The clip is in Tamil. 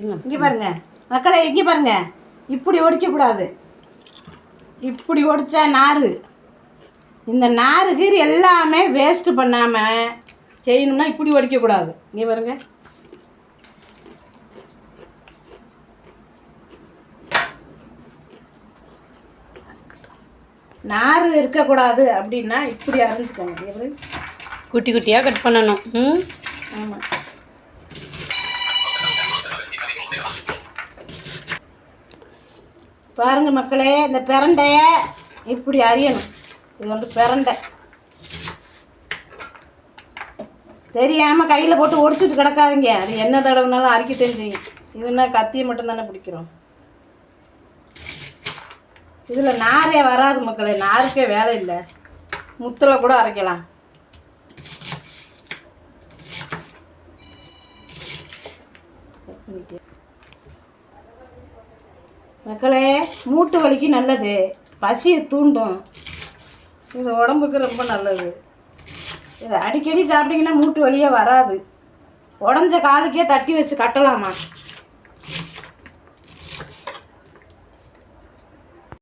இங்கே பாருங்க. மக்களே இங்கே பாருங்க. இப்படி ஒடிக்கக்கூடாது. இப்படி ஒடிச்சா நார் இந்த நார் கீர் எல்லாமே வேஸ்ட்டு பண்ணாமல் செய்யணும்னா இப்படி ஒடிக்கக்கூடாது. இங்கே பாருங்க. நார் இருக்கக்கூடாது அப்படின்னா இப்படி அரைஞ்சிக்கோங்க. குட்டி குட்டியாக கட் பண்ணணும். ம்? ஆமாம் பாருங்க மக்களே இந்த பிரண்டையை இப்படி அறியணும் இது வந்து பிரண்டை. தெரியாமல் கையில் போட்டு ஒடிச்சிட்டு கிடக்காதீங்க. அது என்ன தடவைனாலும் அரிக்க தெரிஞ்சுங்க. இதுனா கத்தியை மட்டும்தானே பிடிக்கிறோம். இதில் நாரே வராது மக்களே. நாருக்கே வேலை இல்லை. முத்தில் கூட அரைக்கலாம். மக்களே மூட்டு வலிக்கு நல்லது. பசியை தூண்டும். இது உடம்புக்கு ரொம்ப நல்லது. இதை அடிக்கடி சாப்பிட்டீங்கன்னா மூட்டு வலியே வராது. உடஞ்ச காலுக்கே தட்டி வச்சு கட்டலாமா?